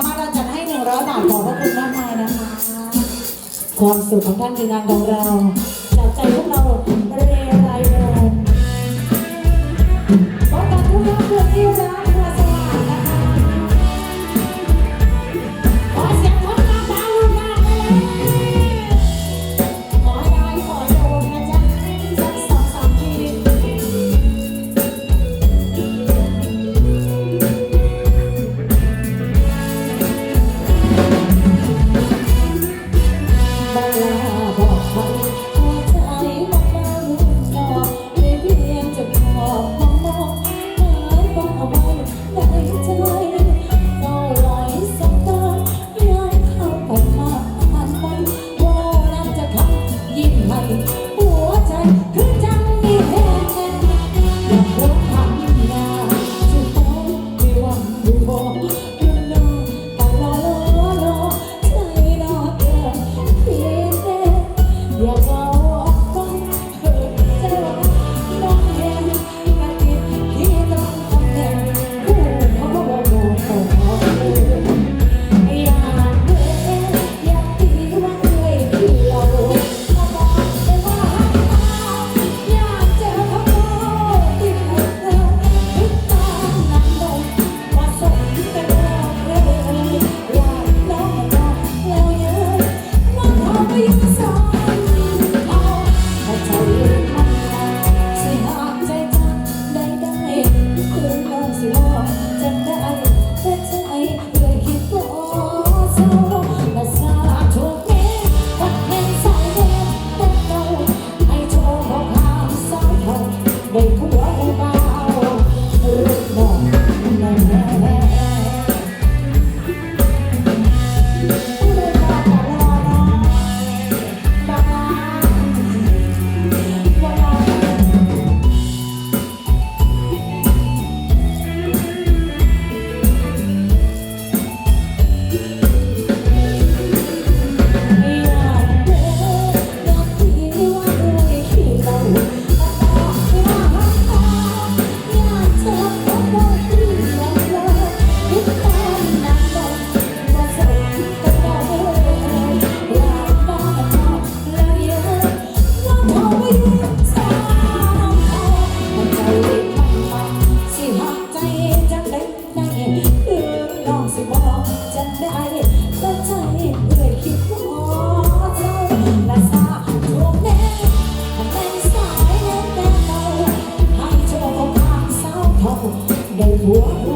ามารถเราจะให้หนึ่งร้อยบาทขอบพระคุณมากมายนะคะ ความสุขของท่านทีมงานของเราจากใจพวกเราเรไรเดินขอการ and จะได้แต่ใจเมื่อคิดว่าเธอและสาโลกแน่เนสายแน่แต่เราให้โชคความเศร้เท่าได้หัว